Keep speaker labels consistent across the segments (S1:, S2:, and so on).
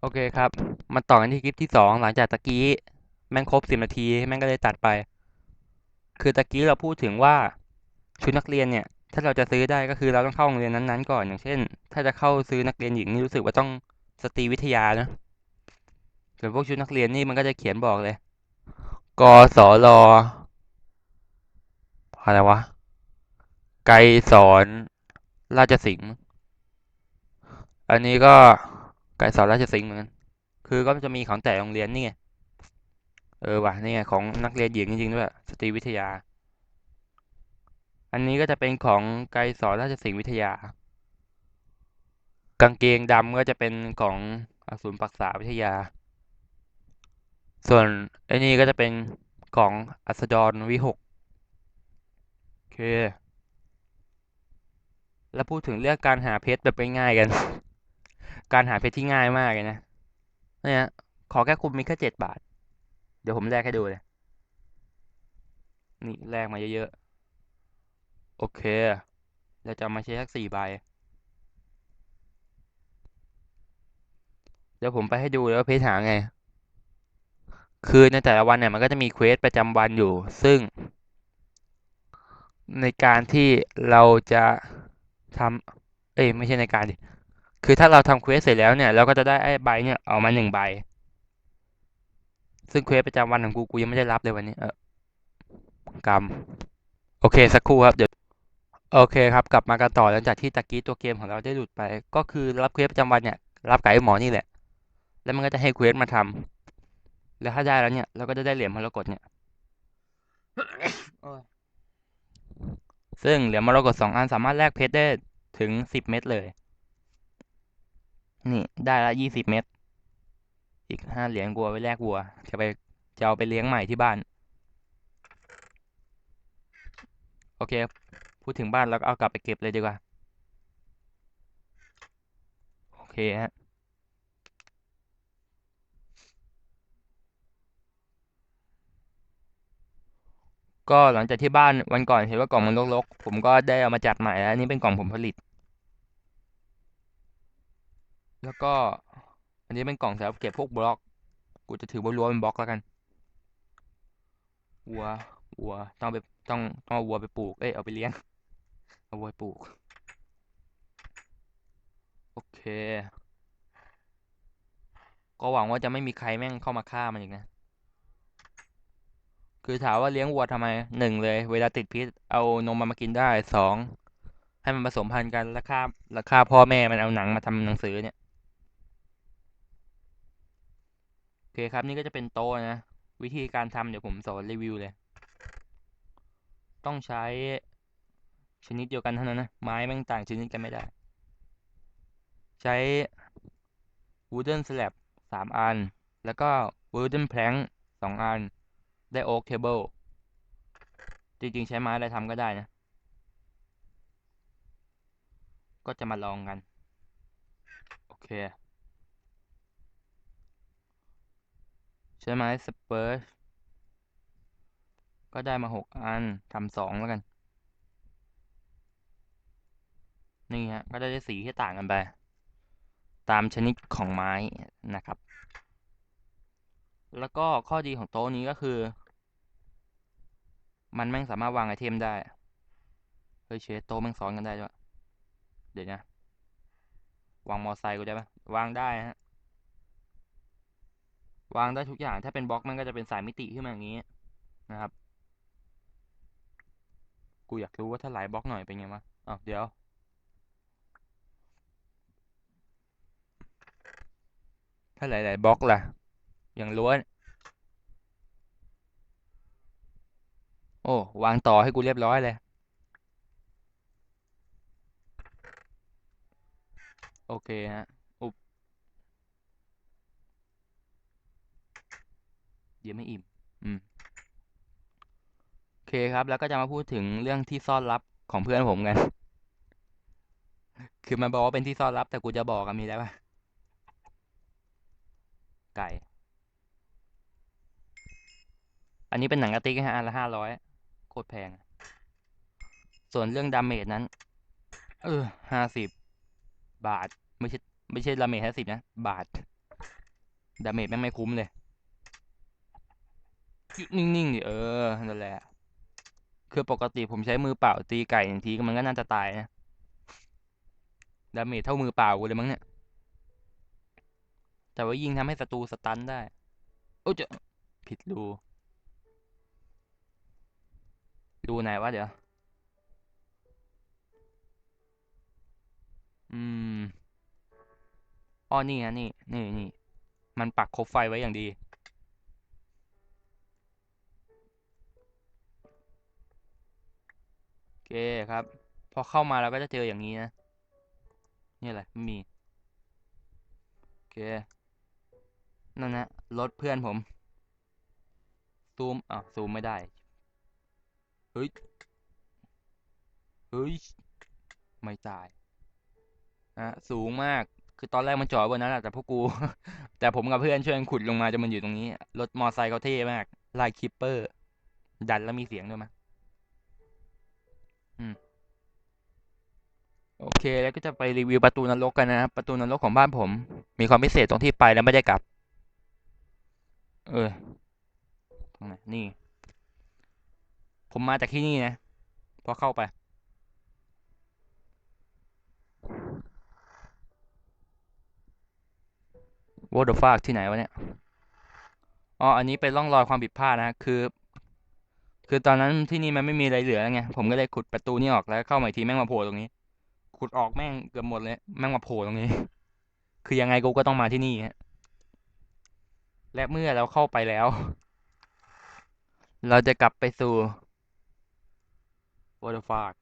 S1: โอเคครับมาต่อกันที่คลิปที่สองหลังจากตะกี้แม่งครบสิบนาทีแม่งก็เลยตัดไป คือตะกี้เราพูดถึงว่าชุดนักเรียนเนี่ย ถ้าเราจะซื้อได้ก็คือเราต้องเข้าโรงเรียนนั้นๆก่อนอย่างเช่น ถ้าจะเข้าซื้อนักเรียนหญิงนี่รู้สึกว่าต้องสตรีวิทยานะส่วนพวกชุดนักเรียนนี่มันก็จะเขียนบอกเลยกศรอะไรวะ ไกสอนราชสิงห์อันนี้ก็ ไกรสอนราชสิงห์เหมือนกันคือก็จะมีของแต่โรงเรียนนี่ไงเออว่ะนี่ไงของนักเรียนหญิงจริงๆด้วยสตรีวิทยา อันนี้ก็จะเป็นของไกรสอนราชสิงห์วิทยา กางเกงดำก็จะเป็นของอสูรปักษาวิทยา ส่วนไอ้นี่ก็จะเป็นของอัสดรวิหกโอเค แล้วพูดถึงเรื่องการหาเพชรแบบง่ายๆกัน การหาเพชรที่ง่ายมากเลยนะเนี่ยขอแค่คุณมีแค่เจ็ดบาท เดี๋ยวผมแลกให้ดูเลย นี่แลกมาเยอะๆ โอเค เราจะมาใช้สักสี่ใบ เดี๋ยวผมไปให้ดูแล้วาเพชรหาไง คือในแต่ละวันเนี่ยมันก็จะมีเควสประจำวันอยู่ ซึ่ง ในการที่เราจะทำเอ้ยไม่ใช่ในการดิ คือถ้าเราทำเควสเสร็จแล้วเนี่ยเราก็จะได้ไอ้ใบเนี่ยออกมาหนึ่งใบ ซึ่งเควสประจำวันของกูกูยังไม่ได้รับเลยวันนี้ เออกรรมโอเคสักครู่ครับเดี๋ยวโอเคครับกลับมากันต่อหลังจากที่ตะกี้ตัวเกมของเราได้หลุดไป ก็คือรับเควสประจำวันเนี่ยรับไอ้หมอนี่แหละ แล้วมันก็จะให้เควสมาทำแล้วถ้าได้แล้วเนี่ยเราก็จะได้เหรียญมรกตเนี่ยซึ่งเหรียญมรกตสองอันสามารถแลกเพชรได้ถึงสิบเม็ดเลย นี่ได้ละยี่สิบเม็ดอีกห้าเหรียญกลัวไว้แลกวัว จะไปจะเอาไปเลี้ยงใหม่ที่บ้าน โอเค พูดถึงบ้านแล้วก็เอากลับไปเก็บเลยดีกว่า โอเคฮะก็หลังจากที่บ้านวันก่อนเห็นว่ากล่องมันรกๆผมก็ได้เอามาจัดใหม่แล้วอันนี้เป็นกล่องผมผลิต แล้วก็อันนี้เป็นกล่องสำหรับเก็บพวกบล็อก กูจะถือว่ารั้วเป็นบล็อกแล้วกัน วัว วัว ต้องไปต้องต้องเอาวัวไปปลูก เอ้ย เอาไปเลี้ยง เอาวัวไปปลูก โอเค ก็หวังว่าจะไม่มีใครแม่งเข้ามาฆ่ามันอีกนะ คือถามว่าเลี้ยงวัวทำไม หนึ่งเลย เวลาติดพิษ เอานมมันมากินได้ สอง ให้มันผสมพันธุ์กัน แล้วฆ่าแล้วฆ่าพ่อแม่มันเอาหนังมาทำหนังสือเนี่ย โอเคครับนี่ก็จะเป็นโต๊ะนะ วิธีการทำเดี๋ยวผมสอนรีวิวเลย ต้องใช้ชนิดเดียวกันเท่านั้นนะ ไม้แม่งต่างชนิดกันไม่ได้ ใช้ wooden slab สามอัน แล้วก็ wooden plank สองอัน ได้ oak table จริงๆ ใช้ไม้อะไรทำก็ได้นะ ก็จะมาลองกัน โอเค ช้ไม้สเปอร์ก็ได้มาหกอันทำสองแล้วกัน นี่ฮะ ก็ได้สีที่ต่างกันไป ตามชนิดของไม้นะครับ แล้วก็ข้อดีของโต๊ะนี้ก็คือ มันแม่งสามารถวางไอเทมได้ เฮ้ยเชฟโต๊ะแม่งซ้อนกันได้ด้วย เดี๋ยวนะ วางมอไซค์กูได้ปะวางได้ฮะ วางได้ทุกอย่าง ถ้าเป็นบล็อกมันก็จะเป็นสายมิติขึ้นมาอย่างนี้นะครับ กูอยากรู้ว่าถ้าหลายบล็อกหน่อยเป็นไงวะอ้าวเดี๋ยว ถ้าหลายๆบล็อกล่ะ อย่างล้วน โอ้ วางต่อให้กูเรียบร้อยเลย โอเคฮะ อุบเดี๋ ยวไม่อิ่มอืมโอเคครับ แล้วก็จะมาพูดถึงเรื่องที่ซ่อนลับของเพื่อนผมกัน คือมันบอกว่าเป็นที่ซ่อนลับ แต่กูจะบอกกันมีได้ปะไก่ อันนี้เป็นหนังกระติกฮะอันละห้าร้อยโคตรแพง ส่วนเรื่องดาเมจนั้น เออห้าสิบบาท ไม่ใช่ไม่ใช่ดาเมจห้าสิบนะ บาท ดาเมจแม่งไม่คุ้มเลย นิ่งๆดิเออนั่นแหละ คือปกติผมใช้มือเปล่าตีไก่หนึ่งทีมันก็น่าจะตายนะดาเมจเท่ามือเปล่ากูเลยมั้งเนี่ย แต่ว่ายิงทำให้ศัตรูสตันได้ โอ้จะผิดรูรูไหนวะเดี๋ยว อืมอ้อนี่นะนี่ นี่นี่ มันปักคบไฟไว้อย่างดี เคครับ พอเข้ามาเราก็จะเจออย่างนี้นะ นี่แหละไม่มีโอเค นั่นนะรถเพื่อนผม ซูมอะซูมไม่ได้ เฮ้ย เฮ้ย ไม่ตายอะสูงมาก คือตอนแรกมันจอดบนนั้นแหละแต่พวกกู แต่ผมกับเพื่อนช่วยกันขุดลงมาจนมันอยู่ตรงนี้ รถมอไซค์เขาเท่มาก ลายคิปเปอร์ ดันแล้วมีเสียงด้วยมั้ย โอเคแล้วก็จะไปรีวิวประตูนรกกันนะครับประตูนรกของบ้านผม มีความพิเศษตรงที่ไปแล้วไม่ได้กลับ เออตรงไหนนี่ ผมมาจากที่นี่นะพอเข้าไป What the fuck ที่ไหนวะเนี่ย อ๋อ อันนี้เป็นร่องรอยความผิดพลาดนะ คือ คือตอนนั้นที่นี่มันไม่มีอะไรเหลือไง ผมก็เลยขุดประตูนี้ออกแล้วเข้ามาอีกทีแม่งมาโผล่ตรงนี้ ขุดออกแม่งเกือบหมดเลย แม่งมาโผล่ตรงนี้ คือยังไงกูก็ต้องมาที่นี่ฮะ และเมื่อเราเข้าไปแล้ว เราจะกลับไปสู่ What the fuck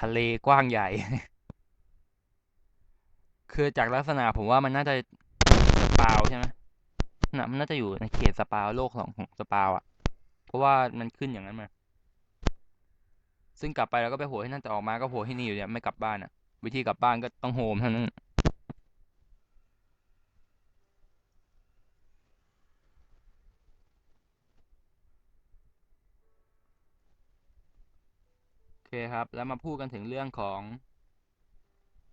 S1: ทะเลกว้างใหญ่ คือจากลักษณะผมว่ามันน่าจะสปาวใช่ไหมน่ะมันน่าจะอยู่ในเขตสปาวโลกของของสปาวอะ เพราะว่ามันขึ้นอย่างนั้นมา ซึ่งกลับไปแล้วก็ไปโผล่ที่นั่นแต่ออกมาก็โผล่ที่นี่อยู่เนี่ยไม่กลับบ้านอะ วิธีกลับบ้านก็ต้องโฮมเท่านั้นโอเคครับ แล้วมาพูดกันถึงเรื่องของ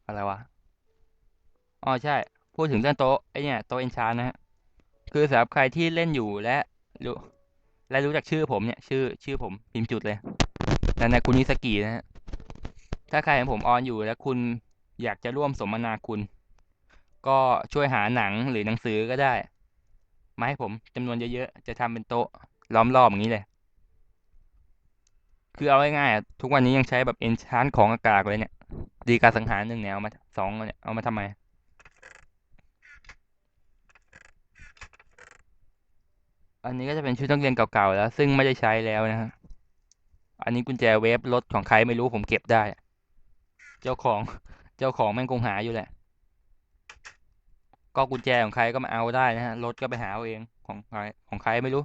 S1: อะไรวะอ๋อใช่ พูดถึงเรื่องโต๊ะไอเนี่ยโต๊ะเอนชานนะฮะคือสำหรับใครที่เล่นอยู่และรู้ และรู้จักชื่อผมเนี่ย ชื่อชื่อผมพิมพ์จุดเลยนันนาคุณนิสกินะฮะถ้าใครเห็นผมออนอยู่แล้วคุณอยากจะร่วมสมนาคุณ ก็ช่วยหาหนังหรือหนังสือก็ได้ มาให้ผมจำนวนเยอะๆ จะทำเป็นโต๊ะล้อมรอบอย่างนี้เลย คือเอาง่ายๆทุกวันนี้ยังใช้แบบเอนชานของอากาศเลยเนี่ย ดีการสังหารหนึ่งเนี่ยเอามาสองเนี่ยเอามาทำไม อันนี้ก็จะเป็นชุดนักเรียนเก่าๆแล้ว ซึ่งไม่ได้ใช้แล้วนะฮะ อันนี้กุญแจเวฟรถของใครไม่รู้ผมเก็บได้ เจ้าของเจ้าของแม่งคงหาอยู่แหละ ก็กุญแจของใครก็มาเอาได้นะฮะ รถก็ไปหาเอาเองของใครของใครไม่รู้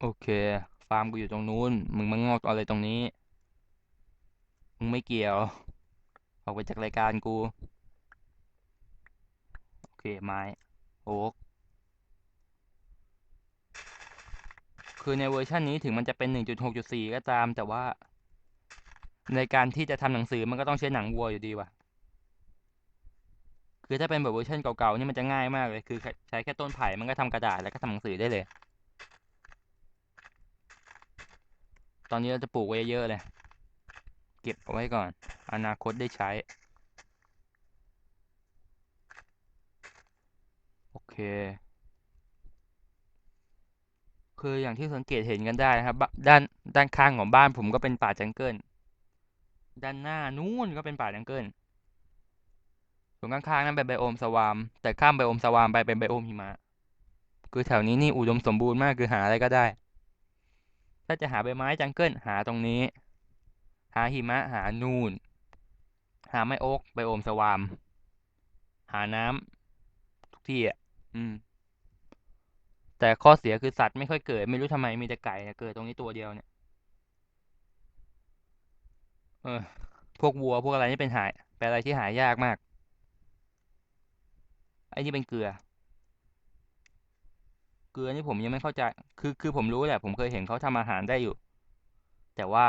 S1: โอเค ฟาร์มกูอยู่ตรงนู้น มึงมางอกอะไรตรงนี้ มึงไม่เกี่ยว ออกไปจากรายการกู โอเค ไม้ โอ๊กคือในเวอร์ชันนี้ถึงมันจะเป็น 1.6.4 ก็ตาม แต่ว่า ในการที่จะทำหนังสือมันก็ต้องใช้หนังวัวอยู่ดีว่ะ คือถ้าเป็นแบบเวอร์ชันเก่าๆนี่มันจะง่ายมากเลย คือใช้แค่ต้นไผ่มันก็ทำกระดาษแล้วก็ทำหนังสือได้เลย ตอนนี้เราจะปลูกไว้เยอะเลย เก็บเอาไว้ก่อน อนาคตได้ใช้ โอเค คืออย่างที่สังเกตเห็นกันได้นะครับบด้านด้านข้างของบ้านผมก็เป็นป่าจังเกิลด้านหน้านู้นก็เป็นป่าจังเกิลส่วนข้างๆนั้นเป็นไบโอมสวาม แต่ข้ามไบโอมสวามไปเป็นไบโอมหิมะ คือแถวนี้นี่อุดมสมบูรณ์มากคือหาอะไรก็ได้ ถ้าจะหาใบไม้จังเกิลหาตรงนี้ หาหิมะหานูน หาไม้โอ๊กไบโอมสวาม หาน้ำทุกที่อะ อืม แต่ข้อเสียคือสัตว์ไม่ค่อยเกิด ไม่รู้ทำไมมีแต่ไก่เนี่ยเกิดตรงนี้ตัวเดียวเนี่ยเออ พวกวัวพวกอะไรนี่เป็นหายเป็นอะไรที่หายากมากไอ้นี่เป็นเกลือ เกลือนี่ผมยังไม่เข้าใจ คือคือผมรู้แหละ ผมเคยเห็นเขาทำอาหารได้อยู่ แต่ว่า